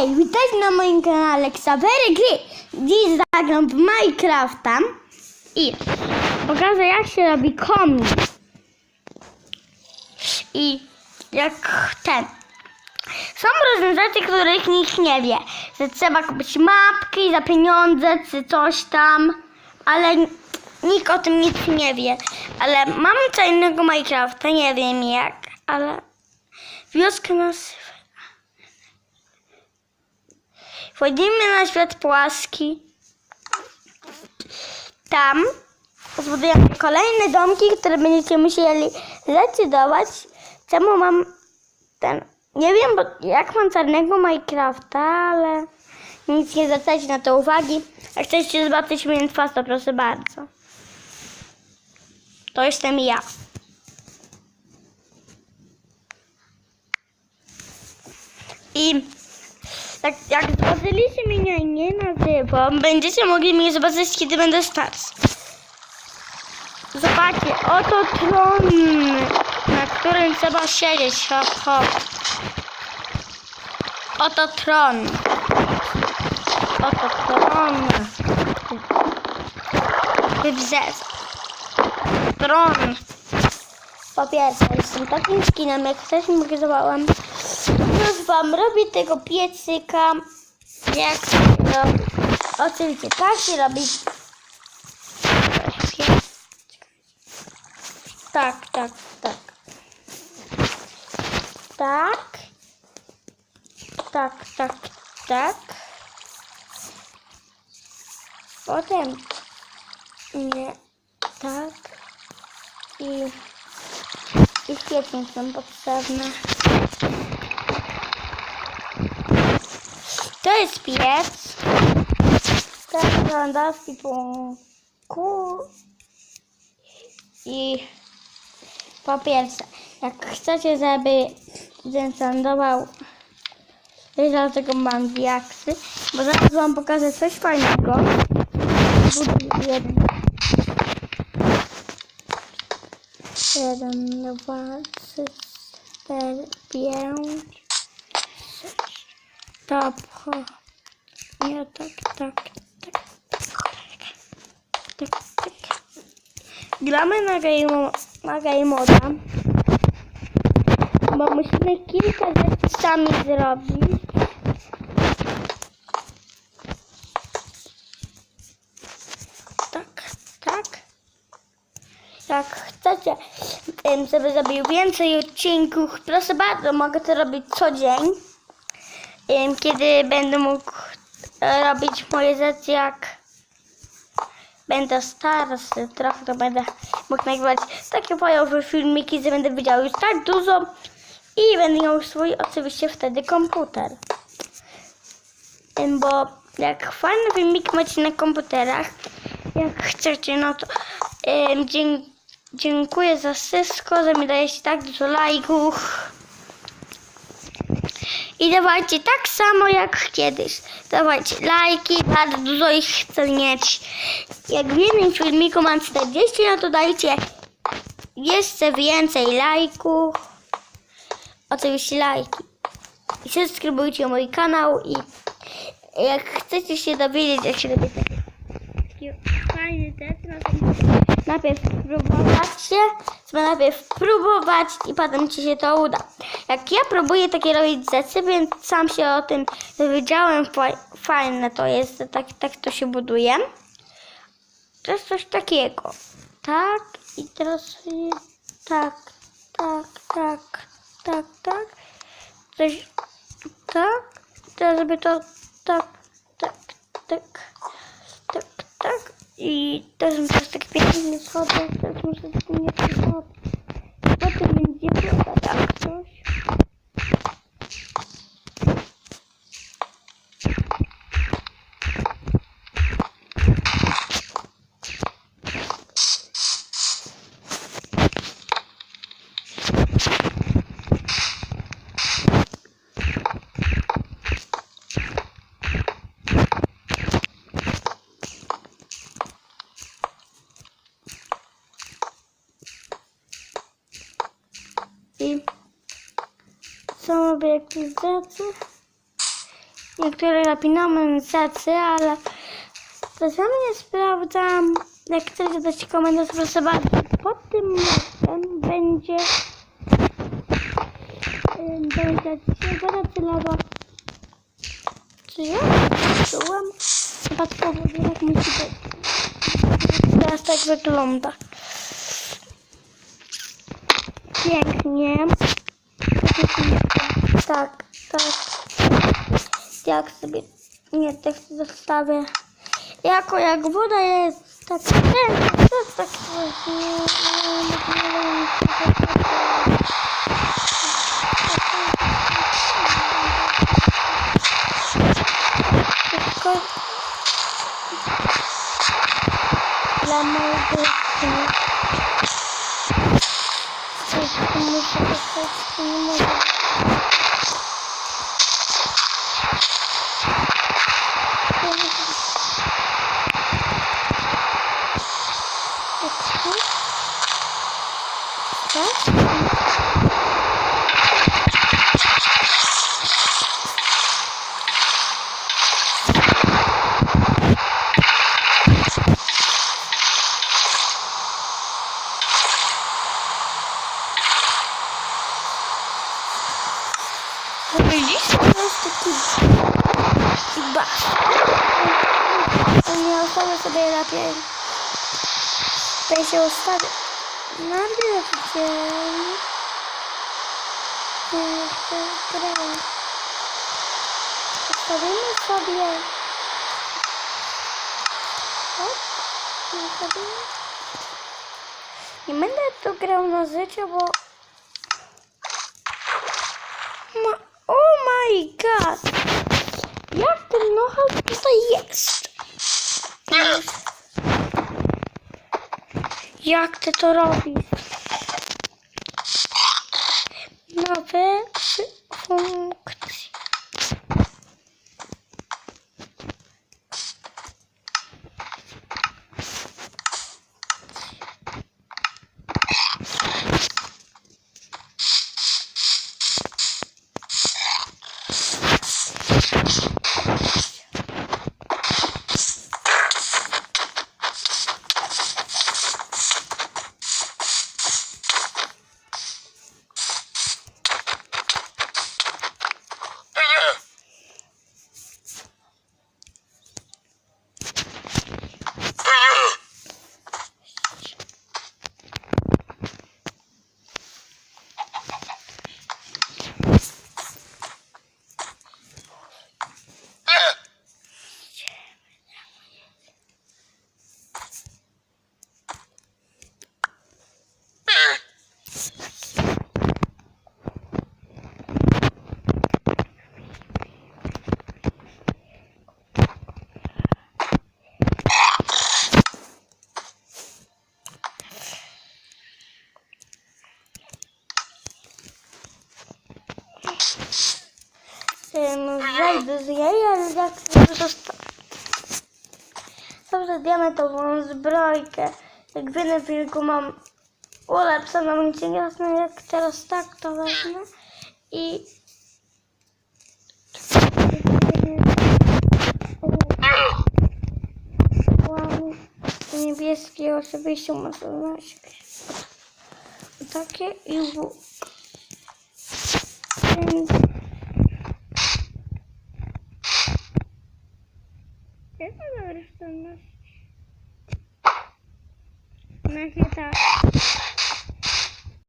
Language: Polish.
Hej, witajcie na moim kanale Xavery Gry. Dziś zagram w Minecrafta i pokażę jak się robi komik. I jak ten. Są różne rzeczy, których nikt nie wie. Że trzeba kupić mapki za pieniądze czy coś tam, ale nikt o tym nic nie wie. Ale mam co innego Minecrafta, nie wiem jak, ale wioskę nas Wchodzimy na świat płaski. Tam zbudujemy kolejne domki, które będziecie musieli zdecydować, czemu mam ten... Nie wiem, bo jak mam czarnego Minecrafta, ale nic nie zwracajcie na to uwagi. Jak chcecie zobaczyć mnie twarz, to proszę bardzo. To jestem ja. I jak, jak zobaczyliście mnie nie na żywo, będziecie mogli mnie zobaczyć, kiedy będę starszy. Zobaczcie, oto tron, na którym trzeba siedzieć. Hop, hop. Oto tron. Oto tron. Wybrzez. Tron. Po pierwsze, jestem takim skinem, jak też mówiłam. Wam robię tego piecyka. Jak to oczywiście tak się robi. Tak, tak, tak. Tak. Tak, tak, tak. Potem nie tak. I, i świetnie są potrzebne. To jest piec. Tak wygląda w typu I po pierwsze, jak chcecie, żeby zensandował dlatego mam diaksy, bo zaraz wam pokażę coś fajnego. Jeden. Jeden, dwa, trzy, cztery, pięć. Ho. Nie, tak, tak, tak. Tak, tak. Gramy na game, na game moda. Bo musimy kilka rzeczy sami zrobić. Tak, tak. Jak chcecie, żeby zrobił więcej odcinków, proszę bardzo, mogę to robić co dzień. Kiedy będę mógł robić moje rzeczy, jak będę starszy, trochę to będę mógł nagrywać takie fajowe filmiki, że będę wiedział już tak dużo i będę miał swój oczywiście wtedy komputer. Bo jak fajne filmiki macie na komputerach, jak chcecie, no to dziękuję za wszystko, że mi dajecie tak dużo lajków. I dawajcie tak samo jak kiedyś. Dawajcie lajki, bardzo dużo ich chcę mieć. Jak w jednym filmiku mam 40, no to dajcie jeszcze więcej lajków. Oczywiście lajki. I subskrybujcie mój kanał i jak chcecie się dowiedzieć, jak się robi takie, takie fajne rzeczy, no to najpierw spróbować się, najpierw próbować i potem ci się to uda. Jak ja próbuję takie robić rzeczy, więc sam się o tym dowiedziałem, fa- fajne to jest, tak, tak to się buduje. To jest coś takiego. Tak i teraz tak, tak, tak, tak, tak. Coś tak. Teraz żeby to tak, tak, tak, tak, tak. I teraz tak pięknie schodzę, teraz muszę z tym nie przychodzić. Potem będzie woda, tak coś. I są jakieś niektóre napinamy tacy, ale czasami nie sprawdzam. Jak chcecie dać komentarz, proszę bardzo. Pod tym mostem będzie będzie woda celowa. Czy ja czułam? Powoduje, jak musi być. Teraz tak wygląda. Pięknie. Tak, tak. Jak sobie nie tekst zostawię. Jako jak woda jest tak ten, to jest tak właśnie. Tylko dla mojego syna. Muszę dostać, nie mogę. Tak? Widzisz? To jest taki chyba. Nie lepiej. Tutaj się ustawię. Najpierw dzień. Ustawimy sobie. Tak? Ustawimy. Nie będę tu grał na życie, bo Ma oh my god! Jak ten know-how tutaj jest? Jak ty to robisz? Ym, Wejdę z jej, ale jak zostać. Dobrze, diamentową zbrojkę. Jak wiele wilku mam ulepszoną, nic nie jasne, jak teraz tak to wezmę. I... Niebieskie oczywiście znaleźć. Takie i łuk. Więc... Jak mam resztę